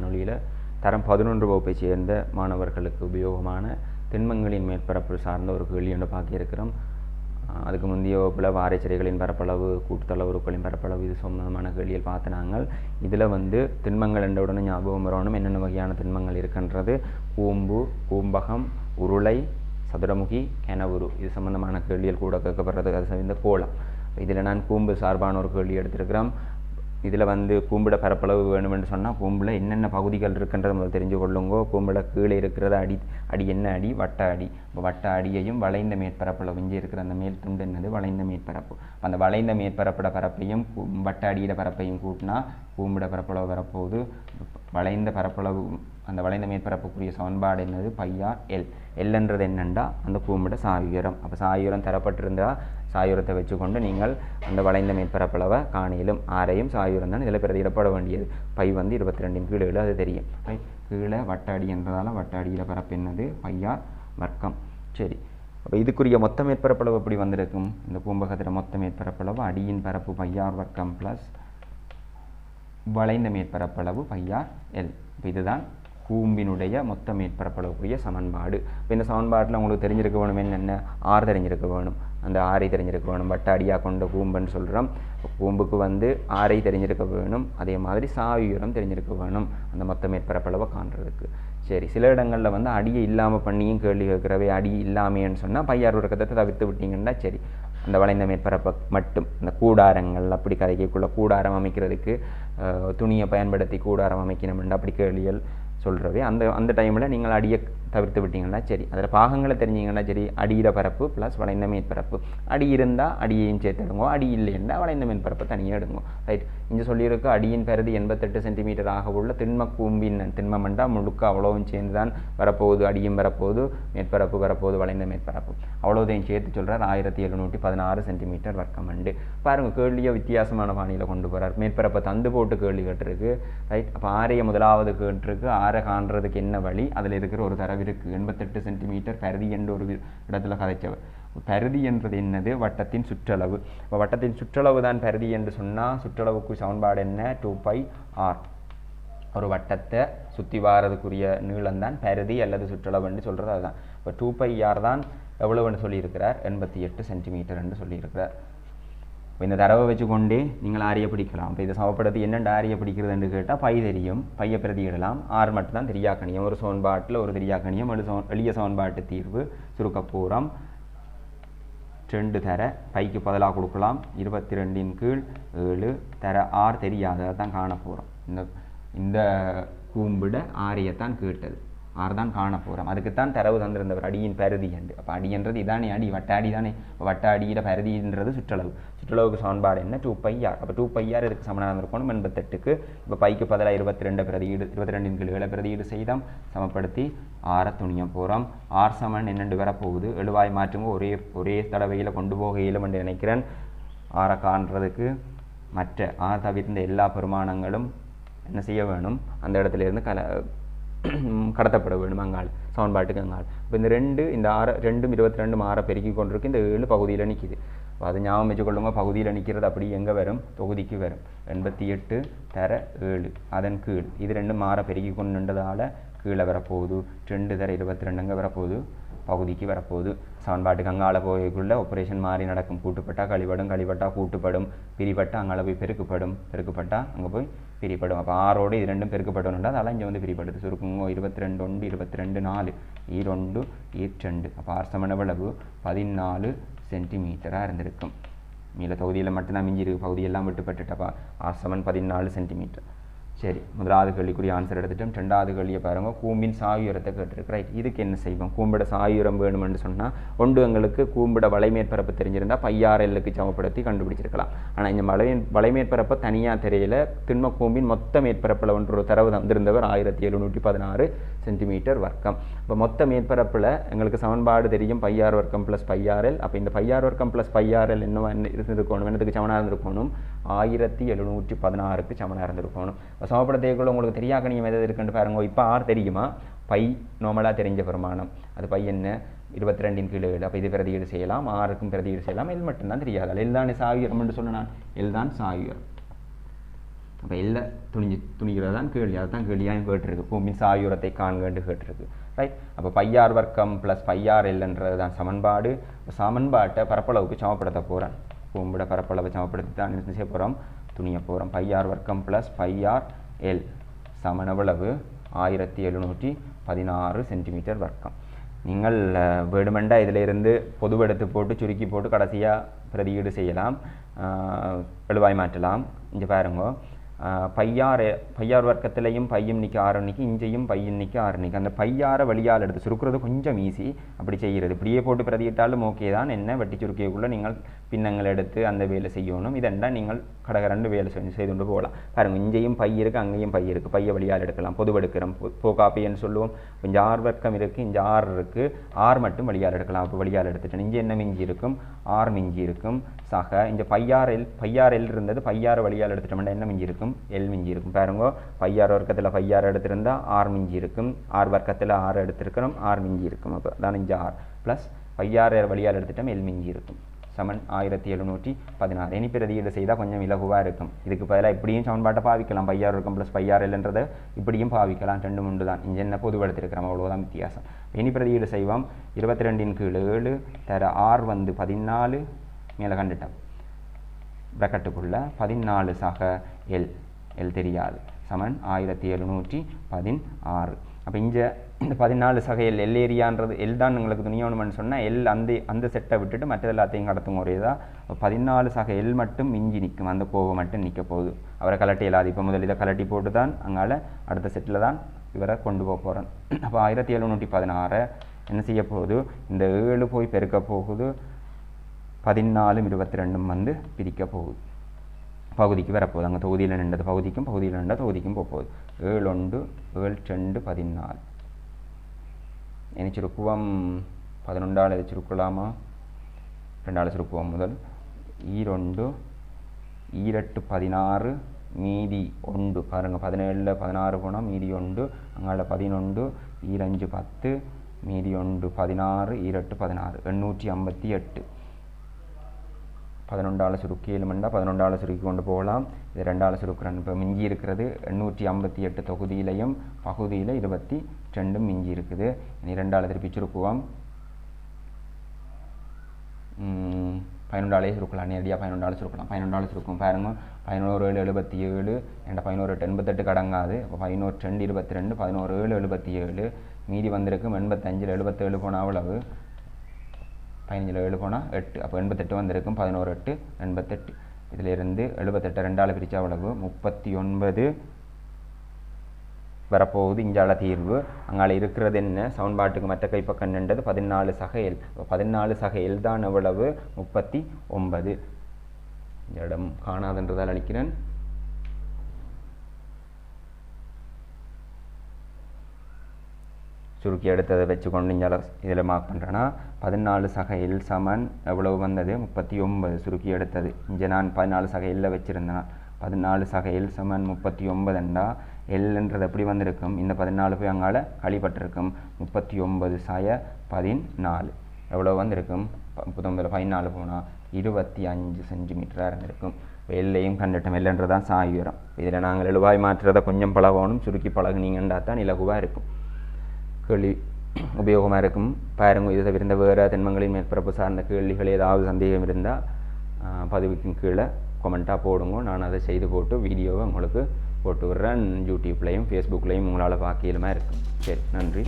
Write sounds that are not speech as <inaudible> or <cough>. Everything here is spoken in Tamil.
காணொலியில் தரம் பதினொன்று வகுப்பை சேர்ந்த மாணவர்களுக்கு உபயோகமான திண்மங்களின் மேற்பரப்பு சார்ந்த ஒரு கேள்வி ஒன்று பார்க்கியிருக்கிறோம் அதுக்கு முந்தைய வகுப்பில் வாரைச்சிறைகளின் பரப்பளவு கூட்டுத்தளவுருக்களின் பரப்பளவு இது சம்பந்தமான கேள்வியில் பார்த்து நாங்கள். இதில் வந்து திண்மங்கள் என்ற உடனே ஞாபகம் வரணும். என்னென்ன வகையான திண்மங்கள் இருக்கின்றது? கூம்பு கூம்பகம் உருளை சதுரமுகி கெனவுரு. இது சம்பந்தமான கேள்வியில் கூட கேட்கப்படுறது அது சார்ந்த கோலம். இதில் நான் கூம்பு சார்பான ஒரு கேள்வி எடுத்திருக்கிறோம். இதில் வந்து கூம்பிட பரப்பளவு வேணுமென்று சொன்னால் கூம்பில் என்னென்ன பகுதிகள் இருக்குன்றதை முதல் தெரிஞ்சு கொள்ளுங்கோ கூம்பில் கீழே இருக்கிறத அடி அடி என்ன அடி? வட்ட அடி. இப்போ வட்ட அடியையும் வளைந்த மேற்பரப்பில் விஞ்சி இருக்கிற அந்த மேல் துண்டு என்னது? வளைந்த மேற்பரப்பு. அந்த வளைந்த மேற்பரப்போட பரப்பையும் வட்ட அடியிட பரப்பையும் கூட்டினா கூம்பிட பரப்பளவு வரப்போகுது. வளைந்த பரப்பளவு அந்த வளைந்த மேற்பரப்புக்குரிய சமன்பாடு என்னது? பையார் எல் எல்ன்றது என்னண்டா? அந்த கூம்பிட சாயுரம் அப்போ சாயுரம் தரப்பட்டிருந்தால் சாயுரத்தை வச்சுக்கொண்டு நீங்கள் அந்த வளைந்த மேற்பரப்பளவை காணிலும் ஆரையும் சாயுரம் தான் இதில் பிரதியிடப்பட வேண்டியது. பை வந்து இருபத்தி ரெண்டின் கீழே அது தெரியும். ரைட் கீழே வட்ட அடி என்றதால் வட்ட அடியில் பரப்பு என்னது? பையார் வர்க்கம். சரி. அப்போ இதுக்குரிய மொத்த மேற்பரப்பளவு எப்படி வந்திருக்கும்? இந்த பூம்பகத்தில் மொத்த மேற்பரப்பளவு அடியின் பரப்பு பையார் வர்க்கம் ப்ளஸ் வளைந்த மேற்பரப்பளவு பையார் எல் இப்போ இதுதான் கூம்பினுடைய மொத்த மேற்பரப்பளவுக்குரிய சமன்பாடு. இப்போ இந்த சமன்பாட்டில் உங்களுக்கு தெரிஞ்சிருக்க வேணும் என்னென்ன? ஆறு தெரிஞ்சிருக்க வேணும். அந்த ஆறை தெரிஞ்சிருக்க வேணும். வட்ட அடியாக கொண்ட கூம்புன்னு சொல்கிறோம் கூம்புக்கு வந்து ஆறை தெரிஞ்சிருக்க வேணும். அதே மாதிரி சாயுரம் தெரிஞ்சிருக்க வேணும். அந்த மொத்த மேற்பரப்பளவை காண்றதுக்கு. சரி சில இடங்களில் வந்து அடியை இல்லாமல் பண்ணியும் கேள்வி கேட்குறவே அடி இல்லாமையன்னு சொன்னால் பையார் உறக்கத்தை தவிர்த்து விட்டீங்கன்னா சரி. அந்த வளைந்த மேற்பரப்பை மட்டும் இந்த கூடாரங்கள் அப்படி கதைக்குள்ள கூடாரம் அமைக்கிறதுக்கு துணியை பயன்படுத்தி கூடாரம் அமைக்கணும்னு அப்படி கேள்விகள் சொல்கிறவே அந்த அந்த டைமில் நீங்கள் அடியை தவிர்த்து விட்டீங்கன்னா சரி. அதில் பாகங்களை தெரிஞ்சீங்கன்னா சரி அடியில் பரப்பு ப்ளஸ் வளைந்த மேற்பரப்பு அடி இருந்தால் அடியையும் சேர்த்து எடுங்கோ அடி இல்லைன்னா வளைந்த மேற்பரப்பு தனியாக எடுங்கோ. ரைட் இங்கே சொல்லியிருக்கு அடியின் பரிதி எண்பத்தெட்டு சென்டிமீட்டர் ஆக உள்ள திண்ம கூம்பின் திண்மமண்டா முழுக்க அவ்வளோவும் சேர்ந்து தான் வரப்போகுது அடியும் வரப்போகுது மேற்பரப்பு வரப்போகுது வளைந்த மேற்பரப்பு. அவ்வளோதையும் சேர்த்து சொல்கிறார் ஆயிரத்தி எழுநூற்றி பதினாறு சென்டிமீட்டர் வர்க்கமண்டு பாருங்க கேள்வியை வித்தியாசமான பாணியில் கொண்டு போகிறார் மேற்பரப்பை தந்து போட்டு கேள்வி கேட்டிருக்கு. ரைட் அப்போ ஆரையை முதலாவது கேட்டிருக்கு. ஆரை காண்றதுக்கு என்ன வழி? அதில் இருக்கிற ஒரு தரவு அளவிற்கு எண்பத்தெட்டு சென்டிமீட்டர் பரிதி என்ற ஒரு இடத்துல கதைச்சவர். பரிதி என்றது என்னது? வட்டத்தின் சுற்றளவு. இப்போ வட்டத்தின் சுற்றளவு தான் பரிதி என்று சொன்னால் சுற்றளவுக்கு சமன்பாடு என்ன? டூ பை ஆர் ஒரு வட்டத்தை சுற்றி வாரதுக்குரிய நீளம் தான் பரிதி அல்லது சுற்றளவுன்னு சொல்கிறது அதுதான். இப்போ டூ பை ஆர் தான் எவ்வளவுன்னு சொல்லியிருக்கிறார்? எண்பத்தி எட்டு சென்டிமீட்டர் என்று சொல்லியிருக்கிறார். இப்போ இந்த தரவை வச்சுக்கொண்டே நீங்கள் ஆரிய பிடிக்கலாம். இப்போ இதை சமப்படுத்தி என்னென்ன ஆரிய பிடிக்கிறதுன்னு கேட்டால் பை தெரியும். பையை பிரதியிடலாம் ஆறு மட்டும் தான் திரியாக்கணியம். ஒரு சோன்பாட்டில் ஒரு திரியாக்கணியம். எளி சம எளிய சோன்பாட்டு தீர்வு சுருக்கப்பூரம் ரெண்டு தர பைக்கு பதிலாக கொடுக்கலாம். இருபத்தி ரெண்டின் கீழ் ஏழு தர ஆறு தெரியாததான் காண போகிறோம் இந்த இந்த கூம்பிட ஆரியத்தான் கேட்டது. ஆறு தான் காண போகிறோம் அதுக்குத்தான் தரவு தந்திருந்தவர் அடியின் பருதி என்று. அப்போ அடின்றது இதானே அடி வட்டாடி தானே. வட்ட அடியில் பரிதின்றது சுற்றளவு. சுற்றளவுக்கு சமன்பாடு என்ன? டூ பையார் அப்போ டூ பையார் இதுக்கு சமனாக இருக்கணும் எண்பத்தெட்டுக்கு. இப்போ பைக்கு பதிலாக இருபத்தி ரெண்டு பிரதியீடு இருபத்தி ரெண்டின் கீழ் ஏழை பிரதியீடு செய்தோம். சமப்படுத்தி ஆற துணிய போகிறோம் ஆர் சமன் என்னென்று வரப்போகுது? எழுவாய் மாற்றுங்க. ஒரே ஒரே தடவையில் கொண்டு போக இயலும் என்று நினைக்கிறேன். ஆற காண்றதுக்கு மற்ற ஆர் தவிர்ந்த எல்லா பெருமானங்களும் என்ன செய்ய வேணும்? அந்த இடத்துல இருந்து கல <clears throat> கடத்தப்பட வேண்டும் அங்காள் சமன்பாட்டுக்கு அங்காள் இப்போ இந்த ரெண்டு இந்த ஆறு ரெண்டும் இருபத்தி ரெண்டும் ஆறை பெருக்கி கொண்டிருக்கு இந்த ஏழு பகுதியில் நிற்கிது அப்ப அது ஞாபகம் வச்சுக்கொள்ளுங்க பகுதியில் நிற்கிறது அப்படி எங்கே வரும்? தொகுதிக்கு வரும். எண்பத்தி எட்டு தர ஏழு அதன் கீழ். இது ரெண்டும் மாற பெருக்கி கொண்டு கீழே வரப்போகுது. ரெண்டு தர இருபத்தி ரெண்டுங்க வரப்போகுது பகுதிக்கு வரப்போகுது. சமன்பாட்டுக்கு அங்கால போய்க்குள்ள ஆப்ரேஷன் மாறி நடக்கும். கூட்டுப்பட்டா கழிபடும் கழிபட்டா கூட்டுப்படும் பிரிப்பட்டா அங்கால போய் பெருக்குப்படும். பெருக்குப்பட்டா அங்கே போய் பிரிப்படும் அப்போ ஆறோடு இது ரெண்டும் பெருக்கப்படணும்னா அதெல்லாம் இங்கே வந்து பிரிப்படுது சுருக்குங்கோ. இருபத்தி ரெண்டு ஒன்று இருபத்தி ரெண்டு நாலு ஈரொண்டு ஈர்ரெண்டு அப்போ ஆர்சமனவளவு பதினாலு சென்டிமீட்டராக இருந்திருக்கும். மீள தொகுதியில் மட்டும்தான் மிஞ்சி இருக்கு பகுதியெல்லாம் விட்டுப்பட்டுட்டப்பா ஆர் பதினாலு சென்டிமீட்டர். சரி முதலாவது கேள்விக்குரிய ஆன்சர் எடுத்துட்டோம். ரெண்டாவது கேள்வியை பாருங்க. கூம்பின் சாயுரத்தை கேட்டிருக்கு ரைட் இதுக்கு என்ன செய்வோம்? கூம்பிட சாயுரம் வேணும்னு சொன்னால் ஒன்று எங்களுக்கு கூம்பிட வலைமேற்பரப்பு தெரிஞ்சிருந்தால் பையாரெல்லுக்கு சமப்படுத்தி கண்டுபிடிச்சிருக்கலாம். ஆனால் இந்த வலை வலைமேற்பரப்பை தனியாக தெரியல. திண்ம கூம்பின் மொத்த மேற்பரப்பில் ஒன்று ஒரு தரவு தந்திருந்தவர் ஆயிரத்தி எழுநூற்றி பதினாறு. சென்டிமீட்டர் வர்க்கம். இப்போ மொத்த மேற்பரப்பில் எங்களுக்கு சமன்பாடு தெரியும் பையார் வர்க்கம் ப்ளஸ் பையாரல் அப்போ இந்த பையார் வர்க்கம் ப்ளஸ் பையாரல் என்னவா இருந்திருக்கணும்? என்னதுக்கு சமனாக இருந்திருக்கணும்? ஆயிரத்தி எழுநூற்றி பதினாறுக்கு சமனாக இருந்திருக்கணும். இப்போ சமப்படுத்தியக்குள்ள உங்களுக்கு நீங்கள் எதாவது இருக்குன்னு பாருங்க. இப்போ ஆர் தெரியுமா? பை நார்மலாக தெரிஞ்ச பெருமானம் அது பை என்ன? இருபத்தி ரெண்டின் கீழே ஏழு. அப்போ இது பிரதியீடு செய்யலாம் ஆறுக்கும் பிரதியீடு செய்யலாம். எல் மட்டும்தான் தெரியாது. எல் தானே சாயுரம் என்று சொன்ன எல் தான் சாயுரம் அப்போ எல்லை துணிஞ்சு துணிக்கிறது தான் கேள்வி. அதுதான் கேள்வியாக கேட்டிருக்கு. பூமி சாயுரத்தை காண்கண்டு கேட்டிருக்கு. ரைட் அப்போ பையார் வர்க்கம் ப்ளஸ் பையார் எல்ன்றது தான் சமன்பாடு. சமன்பாட்டை பரப்பளவுக்கு சமப்படுத்த போகிறேன் பூம்பிட பரப்பளவை சமப்படுத்தி தான் என்ன செய்ய போகிறோம் துணிய போகிறோம் பையார் வர்க்கம் ப்ளஸ் பையார் எல். சமனவளவு ஆயிரத்தி எழுநூற்றி பதினாறு சென்டிமீட்டர் வர்க்கம். நீங்கள் அஹ், வேணுமெண்டா இதில் இருந்து பொதுவெடுத்து போட்டு சுருக்கி போட்டு கடைசியாக பிரதியீடு செய்யலாம். எழுவாய் மாற்றலாம். இங்கே பாருங்க. பையார் பையார் வர்க்கத்திலையும் பையும் நிற்க ஆறு இஞ்சையும் பையன் நிற்க ஆறு அந்த பையார வழியால் எடுத்து சுருக்கிறது கொஞ்சம் ஈஸி அப்படி செய்கிறது இப்படியே போட்டு பிரதியிட்டாலும் ஓகே தான். என்ன வெட்டி சுருக்கியக்குள்ளே நீங்கள் பின்னங்கள் எடுத்து அந்த வேலை செய்யணும். இதெண்டா நீங்கள் கடக ரெண்டு வேலை செஞ்சு செய்து கொண்டு போகலாம். பாருங்க இஞ்சையும் பை இருக்குது அங்கேயும் பை இருக்குது பையை வழியால் எடுக்கலாம். பொதுவெடுக்கிறோம் போகாப்பின்னு சொல்லுவோம். கொஞ்சம் ஆறு வர்க்கம் இருக்குது இங்கே ஆறு இருக்குது ஆறு மட்டும் வழியால் எடுக்கலாம். அப்போ வழியால் எடுத்துட்டேன். இங்கே என்ன மிஞ்சி இருக்கும்? ஆறு மிஞ்சி இருக்கும். சக இந்த pi r L pi r L இருந்தது பையார் வழியால் எடுத்துட்டோம்னா என்ன மிஞ்சி இருக்கும்? எல் மிஞ்சி இருக்கும். பாருங்க பையார் வர்க்கத்தில் பையார் எடுத்திருந்தா ஆர் மிஞ்சி இருக்கும். ஆர் வர்க்கத்தில் ஆறு எடுத்திருக்கிறோம் ஆர் மிஞ்சி இருக்கும். அப்போ தான் இங்கே ஆறு ப்ளஸ் பையார் வழியால் எடுத்துட்டோம். எல் மிஞ்சி இருக்கும். சமன் ஆயிரத்தி எழுநூற்றி பதினாறு. இனி பிரதியீடு செய்தால் கொஞ்சம் இலகுவாக இருக்கும். இதுக்கு பதிலாக இப்படியும் சமன்பாட்டை பாவிக்கலாம். பையார் இருக்கும் ப்ளஸ் பையார் இல்லைன்றதை இப்படியும் பாவிக்கலாம். ரெண்டு முண்டு தான். இங்கே என்ன பொதுவெடுத்திருக்கிறோம் அவ்வளோதான் வித்தியாசம். இனி பிரதியீடு செய்வோம். இருபத்தி ரெண்டின் கீழ் ஏழு தர ஆர் வந்து பதினாலு. மேலே கண்டுட்டோம். ப்ரக்கெட்டுக்குள்ள பதினாலு சக எல் எல் தெரியாது. சமன் ஆயிரத்தி எழுநூற்றி பதினாறு. அப்போ இங்கே இந்த பதினாலு சக எல் எல் ஏரியான்றது எல் தான் உங்களுக்கு துணியோணுமென்னு சொன்னால் எல் அந்த அந்த செட்டை விட்டுட்டு மற்ற எல்லாத்தையும் கடத்தும் ஒரே தான் பதினாலு சக எல் மட்டும் மிஞ்சி நிற்கும் அந்த கோவை மட்டும் நிற்க போகுது. அவரை கலட்டி இல்லாது இப்போ முதல் இதை கலட்டி போட்டு தான் அங்கால அடுத்த செட்டில் தான் இவரை கொண்டு போக போகிறேன் அப்போ ஆயிரத்தி எழுநூற்றி பதினாறை என்ன செய்ய போகுது? இந்த ஏழு போய் பெருக்க போகுது. பதினாலும் இருபத்தி ரெண்டும் வந்து பிரிக்க போகுது பகுதிக்கு வரப்போகுது அங்கே தொகுதியில் நின்றது பகுதிக்கும் பகுதியில் நின்ற தொகுதிக்கும் போகுது ஏழு ஒன்று ஏழு ரெண்டு பதினாலு இனி சுருக்குவம் பதினொன்றாள் இது சுருக்கலாமா ரெண்டாள் சுருக்குவம் முதல் ஈரொண்டு ஈரெட்டு பதினாறு மீதி ஒன்று பாருங்கள் பதினேழில் பதினாறு போனால் மீதி ஒன்று அங்கால பதினொன்று ஈரஞ்சு பத்து மீதி ஒன்று பதினாறு ஈரெட்டு பதினாறு எண்ணூற்றி ஐம்பத்தி எட்டு பதினொன்றால் சுருக்கி ஏழுமண்டா பதினொன்றால் சுருக்கி கொண்டு போகலாம். இது ரெண்டால் சுருக்கிறன். இப்போ மிஞ்சி இருக்கிறது எண்ணூற்றி ஐம்பத்தி எட்டு தொகுதியிலையும் பகுதியில் இருபத்தி ரெண்டும் மிஞ்சி இருக்குது. இனி ரெண்டால் திருப்பி சுருக்குவோம். பதினொன்றாலே சுருக்கலாம். நேரடியாக பதினொன்றால் சுருக்கலாம். பதினொன்றால் சுருக்கும் பாருங்கள் பதினோரு ஏழு எழுபத்தி ஏழு என்கிட்ட பதினோரு எட்டு எண்பத்தெட்டு கடங்காது. இப்போ பதினோரு ரெண்டு இருபத்தி ரெண்டு பதினோரு ஏழு எழுபத்தி ஏழு. மீதி வந்திருக்கும் எண்பத்தஞ்சில் எழுபத்தேழு போன அவ்வளவு. பதினஞ்சில் ஏழு போனால் எட்டு. அப்போ எண்பத்தெட்டு வந்திருக்கும். பதினோரு எட்டு எண்பத்தெட்டு. இதிலிருந்து எழுபத்தெட்டு ரெண்டால் பிரித்தா அவ்வளவு முப்பத்தி ஒன்பது வரப்போகுது. இஞ்சால தீர்வு. அங்கால இருக்கிறது என்ன? சவுன்பாட்டுக்கு மற்ற கைப்பக்கம் நின்றது பதினாலு சகையல் பதினாலு சகையல் தான் எவ்வளவு? முப்பத்தி ஒன்பது. இந்த இடம் காணாதுன்றதால் அளிக்கிறேன். சுருக்கி எடுத்ததை வச்சுக்கொண்டு இங்கே இதில் மார்க் பண்ணுறேன்னா பதினாலு சகையில் சமன் எவ்வளவு வந்தது? முப்பத்தி ஒன்பது. சுருக்கி எடுத்தது. இங்கே நான் பதினாலு சகையில் வச்சுருந்தேன் பதினாலு சகையில் சமன் முப்பத்தி ஒன்பதுண்டா எல்ன்றது எப்படி வந்திருக்கும்? இந்த பதினாலு போய் அங்கால கழிப்பட்டிருக்கும். முப்பத்தி ஒன்பது சாய பதினாலு. எவ்வளோ வந்திருக்கும்? முப்பத்தொம்பதில் பதினாலு போனால் இருபத்தி அஞ்சு சென்டிமீட்டராக இருந்திருக்கும். வெள்ளையும் கண்டுட்டோம். எல்லைன்றதான் சாய் உயரம். இதில் நாங்கள் எழுவாய் மாற்றுறதை கொஞ்சம் பழகணும். சுருக்கி பழகுனீங்கன்றா தான் இலகுவாக இருக்கும். கேள்வி உபயோகமாக இருக்கும். பாருங்க இது தவிர்த்த வேறு தென்மங்களின் மேற்பரப்பு சார்ந்த கேள்விகள் ஏதாவது சந்தேகம் இருந்தால் பதிவுக்கும் கீழே கொமெண்ட்டாக போடுங்க. நான் அதை செய்து போட்டு வீடியோவை உங்களுக்கு போட்டு விடுறேன். யூடியூப்லேயும் ஃபேஸ்புக்லேயும் உங்களால் பார்க்கலுமா இருக்கும். சரி நன்றி.